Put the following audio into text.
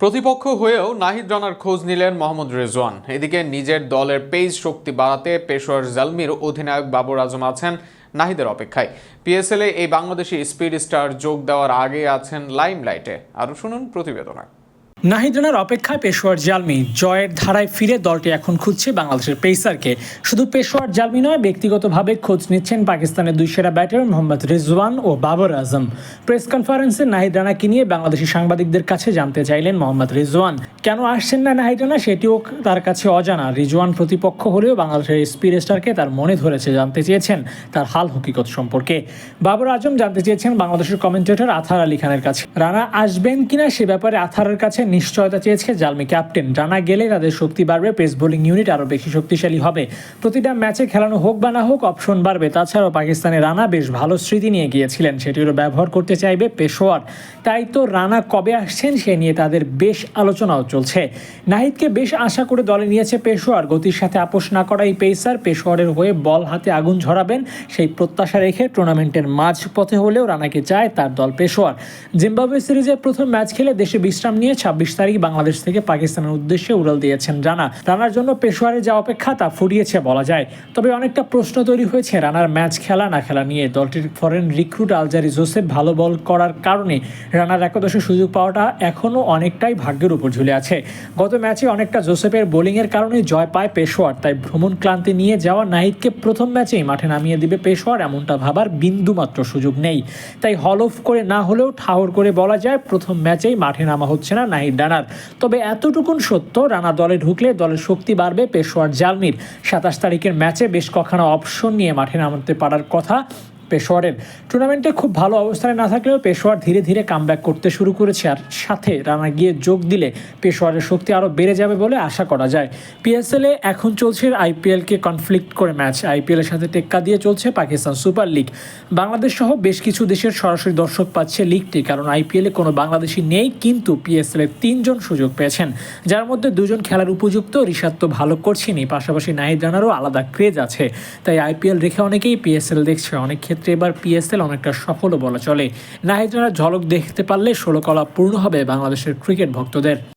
প্রতিপক্ষ হয়েও নাহিদ রানার খোঁজ নিলেন মোহাম্মদ রেজওয়ান। এদিকে নিজের দলের পেজ শক্তি বাড়াতে পেশোয়ার জালমির অধিনায়ক বাবর আজম আছেন নাহিদের অপেক্ষায়। পিএসএলে এই বাংলাদেশি স্পিড স্টার যোগ দেওয়ার আগে আছেন লাইমলাইটে। আরও শুনুন প্রতিবেদনায়। নাহিদ রানার অপেক্ষায় পেশোয়ার জালমি জয়ের ধারায় ফিরে দলটি এখন খুঁজছে বাংলাদেশের পেসারকে। শুধু পেশোয়ার জালমি নয়, ব্যক্তিগতভাবে খোঁজ নিচ্ছেন পাকিস্তানের দুই সেরা ব্যাটার মোহাম্মদ রিজওয়ান ও বাবর আজম। প্রেস কনফারেন্সে নাহিদ রানাকে নিয়ে বাংলাদেশি সাংবাদিকদের কাছে জানতে চাইলেন মোহাম্মদ রিজওয়ান। কেন আসছেন না নাহিদ রানা সেটিও তার কাছে অজানা। রিজওয়ান প্রতিপক্ষ হলেও বাংলাদেশের স্পিড স্টারকে তার মনে ধরেছে, জানতে চেয়েছেন তার হাল হকিকত সম্পর্কে। বাবর আজম জানতে চেয়েছেন বাংলাদেশের কমেন্টেটর আথার আলী খানের কাছে। রানা আসবেন কিনা সে ব্যাপারে আথারের কাছে নিশ্চয়তা চেয়েছে জালমি ক্যাপ্টেন। রানা গেলে তাদের শক্তি বাড়বে, পেস বোলিং ইউনিট আরও বেশি শক্তিশালী হবে। প্রতিটা ম্যাচে খেলানো হোক বা না হোক, অপশন বাড়বে। তাছাড়াও পাকিস্তানের রানা বেশ ভালো স্মৃতি নিয়ে গিয়েছিলেন, সেটিরও ব্যবহার করতে চাইবে পেশোয়ার। তাই তো রানা কবে আসছেন সে নিয়ে তাদের বেশ আলোচনাও চলছে। নাহিদকে বেশ আশা করে দলে নিয়েছে পেশোয়ার। গতির সাথে আপোষ না করা এই পেসার, পেশোয়ারের হয়ে বল হাতে আগুন ঝরাবেন। সেই প্রত্যাশা রেখে টুর্নামেন্টের মাঝ পথে হলেও রানাকে চায় তার দল পেশোয়ার। জিম্বাবুয়ে সিরিজের প্রথম ম্যাচ খেলে দেশে বিশ্রাম নিয়ে ছাব্বিশ তারিখ বাংলাদেশ থেকে পাকিস্তানের উদ্দেশ্যে উড়াল দিয়েছেন রানা। রানার জন্য পেশোয়ারে যা অপেক্ষা তা ফুরিয়েছে বলা যায়। তবে অনেকটা প্রশ্ন তৈরি হয়েছে রানার ম্যাচ খেলা না খেলা নিয়ে। দলটির ফরেন রিক্রুট আলজারি জোসেফ ভালো বল করার কারণে রানার একাদশে সুযোগ পাওয়াটা এখনও অনেকটাই ভাগ্যের উপর ঝুলে আছে। গত ম্যাচে অনেকটা জোসেফের বোলিংয়ের কারণে জয় পায় পেশোয়ার, তাই ভ্রমণ ক্লান্তি নিয়ে যাওয়া নাহিদকে প্রথম ম্যাচেই মাঠে নামিয়ে দিবে পেশোয়ার এমনটা ভাবার বিন্দুমাত্র সুযোগ নেই। তাই হল অফ করে না হলেও ঠাহর করে বলা যায় প্রথম ম্যাচেই মাঠে নামা হচ্ছে না নাহিদ রানার তবে এতটুকুন সত্য, রানা দলে ঢুকলে দলের শক্তি বাড়বে পেশোয়ার জালমির। সাতাশ তারিখের ম্যাচে বেশ কখানা অপশন নিয়ে মাঠে নামতে পারার কথা পেশোয়ারের। টুর্নামেন্টে খুব ভালো অবস্থানে না থাকলেও পেশোয়ার ধীরে ধীরে কামব্যাক করতে শুরু করেছে আর সাথে রানা গিয়ে যোগ দিলে পেশোয়ারের শক্তি আরও বেড়ে যাবে বলে আশা করা যায়। পিএসএলে এখন চলছে আইপিএলকে কনফ্লিক্ট করে ম্যাচ আইপিএলের সাথে টেক্কা দিয়ে চলছে পাকিস্তান সুপার লিগ বাংলাদেশ সহ বেশ কিছু দেশের সরাসরি দর্শক পাচ্ছে লিগটি কারণ আইপিএলে কোনো বাংলাদেশি নেই, কিন্তু পিএসএলে তিনজন সুযোগ পেয়েছেন। যার মধ্যে দুজন খেলার উপযুক্ত তো ভালো করছেনি পাশাপাশি নাহিদ রানারও আলাদা ক্রেজ আছে। তাই আইপিএল রেখে অনেকেই পিএসএল দেখছে, অনেক ক্ষেত্রে এবার পিএসএল অনেকটা সফলও বলা চলে। নাহিদ ঝলক দেখতে পারলে ষোলো কলা পূর্ণ হবে বাংলাদেশের ক্রিকেট ভক্তদের।